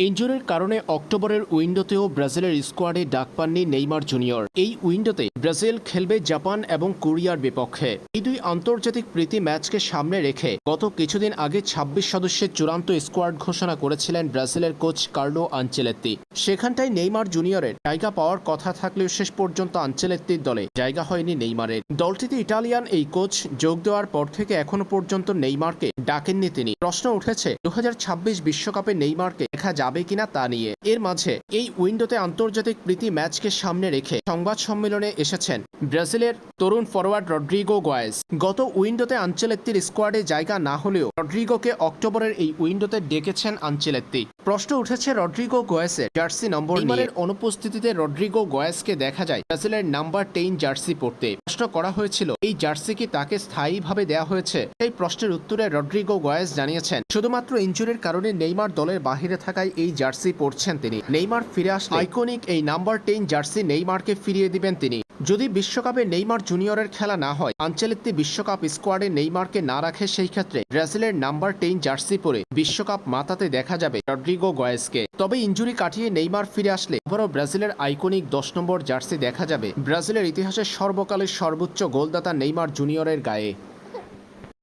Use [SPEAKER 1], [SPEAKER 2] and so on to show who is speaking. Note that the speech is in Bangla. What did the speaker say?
[SPEAKER 1] ইনজুরির কারণে অক্টোবরের উইন্ডোতেও ব্রাজিলের স্কোয়াডে ডাক পাননি নেইমার জুনিয়র। এই উইন্ডোতে ব্রাজিল খেলবে জাপান এবং কোরিয়ার বিপক্ষে। এই দুই আন্তর্জাতিক প্রীতি ম্যাচকে সামনে রেখে গত কিছুদিন আগে ২৬ সদস্যের চূড়ান্ত স্কোয়াড ঘোষণা করেছিলেন ব্রাজিলের কোচ কার্লো আঞ্চেলেত্তি। সেখানটায় নেইমার জুনিয়রের জায়গা পাওয়ার কথা থাকলেও শেষ পর্যন্ত আঞ্চেলেত্তির দলে জায়গা হয়নি নেইমারের। দলটিতে ইটালিয়ান এই কোচ যোগ দেওয়ার পর থেকে এখনও পর্যন্ত নেইমারকে ডাকেননি তিনি। প্রশ্ন উঠেছে দু বিশ্বকাপে নেইমারকে দেখা যাবে কিনা তা নিয়ে। এর মাঝে এই উইন্ডোতে আন্তর্জাতিক প্রীতি ম্যাচকে সামনে রেখে সংবাদ সম্মেলনে এসেছেন ব্রাজিলের তরুণ ফরওয়ার্ড রড্রিগো গোয়েস গত উইন্ডোতে আঞ্চেলেত্তির স্কোয়াডে জায়গা না হলেও রড্রিগোকে অক্টোবরের এই উইন্ডোতে ডেকেছেন আঞ্চেলেত্তি। প্রশ্ন উঠেছে রড্রিগো গোয়েসের জার্সি নম্বর নেইমারের অনুপস্থিতিতে রড্রিগো গোয়েসকে দেখা যায় ব্রাজিলের নাম্বার টেন জার্সি পড়তে প্রশ্ন করা হয়েছিল, এই জার্সি কি তাকে স্থায়ীভাবে দেওয়া হয়েছে? এই প্রশ্নের উত্তরে রড্রিগো গোয়েস জানিয়েছেন, শুধুমাত্র ইঞ্জুরির কারণে নেইমার দলের বাহিরে থাকায় এই জার্সি পরছেন তিনি। নেইমার ফিরে আসলে আইকনিক এই নাম্বার টেন জার্সি নেইমারকে ফিরিয়ে দিবেন তিনি। যদি বিশ্বকাপে নেইমার জুনিয়রের খেলা না হয় আঞ্চলিক বিশ্বকাপ স্কোয়াডে নেইমারকে না রাখে সেই ক্ষেত্রে ব্রাজিলের নাম্বার টেন জার্সি পরে বিশ্বকাপ মাতাতে দেখা যাবে রড্রিগো গয়েসকে তবে ইঞ্জুরি কাটিয়ে নেইমার ফিরে আসলে আবারও ব্রাজিলের আইকনিক দশ নম্বর জার্সি দেখা যাবে। ব্রাজিলের ইতিহাসে সর্বকালের সর্বোচ্চ গোলদাতা নেইমার জুনিয়রের গায়ে।